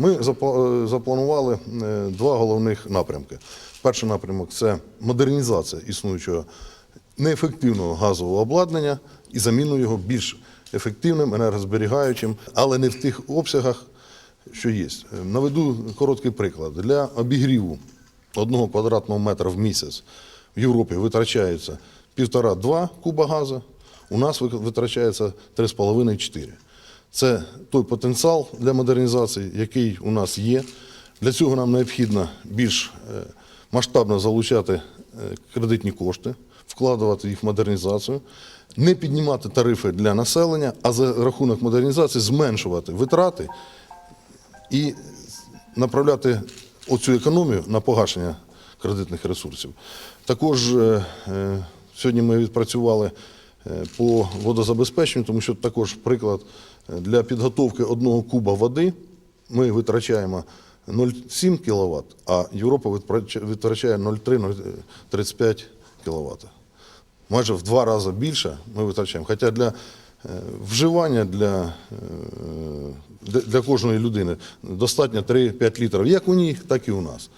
Ми е, запланували е, два головних напрямки. Перший напрямок це модернізація існуючого неефективного газового обладнання і заміну його більш ефективним, енергозберігаючим, але не в тих обсягах, що є. Наведу короткий приклад. Для обігріву одного квадратного метра в місяць в Європі витрачається 1,5-2 куба газу, у нас витрачається 3,5-4. Це той потенціал для модернізації, який у нас є. Для цього нам необхідно більш е, масштабно залучати е, кредитні кошти, вкладувати їх в модернізацію, не піднімати тарифи для населення, а за рахунок модернізації зменшувати витрати і направляти оцю економію на погашення кредитних ресурсів. Також е, сьогодні ми відпрацювали по водозабезпеченню, тому що також приклад е, для підготовки одного куба води ми витрачаємо 0,7 кВт, а Європа витрачає 0,3-0,35 кВт. Майже в два рази більше ми витрачаємо. Хоча для е, вживання е, для для кожної людини достатньо 3-5 літрів, як у них, так і у нас.